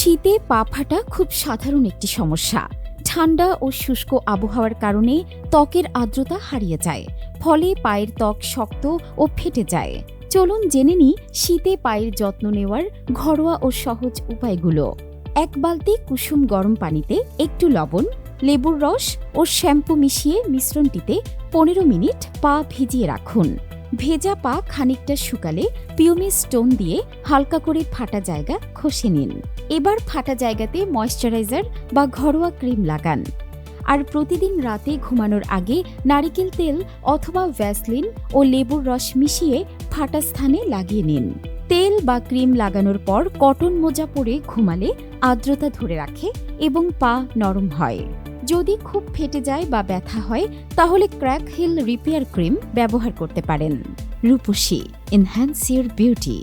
শীতে পা ফাটা খুব সাধারণ একটি সমস্যা। ঠান্ডা ও শুষ্ক আবহাওয়ার কারণে ত্বকের আর্দ্রতা হারিয়ে যায়, ফলে পায়ের ত্বক শক্ত ও ফেটে যায়। চলুন জেনে নিই শীতে পায়ের যত্ন নেওয়ার ঘরোয়া ও সহজ উপায়গুলো। এক বালতি কুসুম গরম পানিতে একটু লবণ, লেবুর রস ও শ্যাম্পু মিশিয়ে মিশ্রণটিতে পনেরো মিনিট পা ভিজিয়ে রাখুন। ভেজা পা খানিকটা শুকালে পিউমি স্টোন দিয়ে হালকা করে ফাটা জায়গা ঘষে নিন। এবার ফাটা জায়গাতে ময়শ্চারাইজার বা ঘরোয়া ক্রিম লাগান। আর প্রতিদিন রাতে ঘুমানোর আগে নারিকেল তেল অথবা ভ্যাসলিন ও লেবুর রস মিশিয়ে ফাটা স্থানে লাগিয়ে নিন। তেল বা ক্রিম লাগানোর পর কটন মোজা পরে ঘুমালে আর্দ্রতা ধরে রাখে এবং পা নরম হয়। যদি খুব ফেটে যায় বা ব্যথা হয়, তাহলে ক্র্যাক হিল রিপেয়ার ক্রিম ব্যবহার করতে পারেন। রূপসী এনহ্যান্স ইউর বিউটি